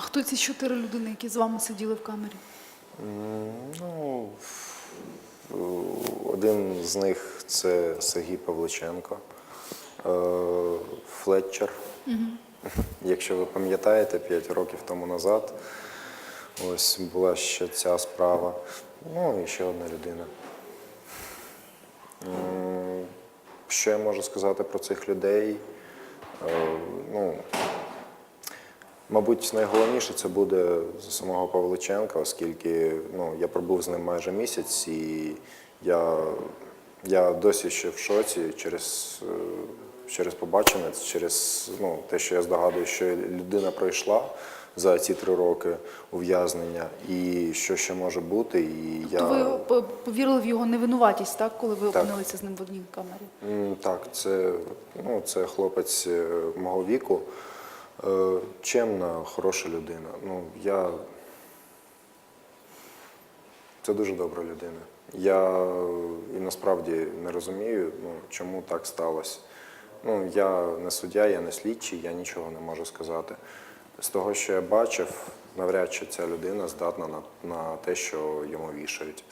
хто ці чотири людини, які з вами сиділи в камері? Ну, е, один з них це Сергій Павличенко, е, Флетчер. Якщо ви пам'ятаєте, 5 років тому назад ось була ще ця справа. Ну і ще одна людина. Що я можу сказати про цих людей? Е, Ну, Мабуть, найголовніше це буде з самого Павличенка, оскільки ну, я пробув з ним майже місяць, і я, я досі ще в шоці через, е, через побачене, через ну, те, що я здогадую, що людина пройшла за ці три роки ув'язнення, і що ще може бути. І я... То ви повірили в його невинуватість, так, коли ви Так. опинилися з ним в одній камері? Так, це, ну, це хлопець е, мого віку. Е, Чемна, хороша людина. Ну, я... Це дуже добра людина. Я і насправді не розумію, ну, чому так сталося. Ну, я не суддя, я не слідчий, я нічого не можу сказати. З того, що я бачив, навряд чи ця людина здатна на, на те, що йому вішають.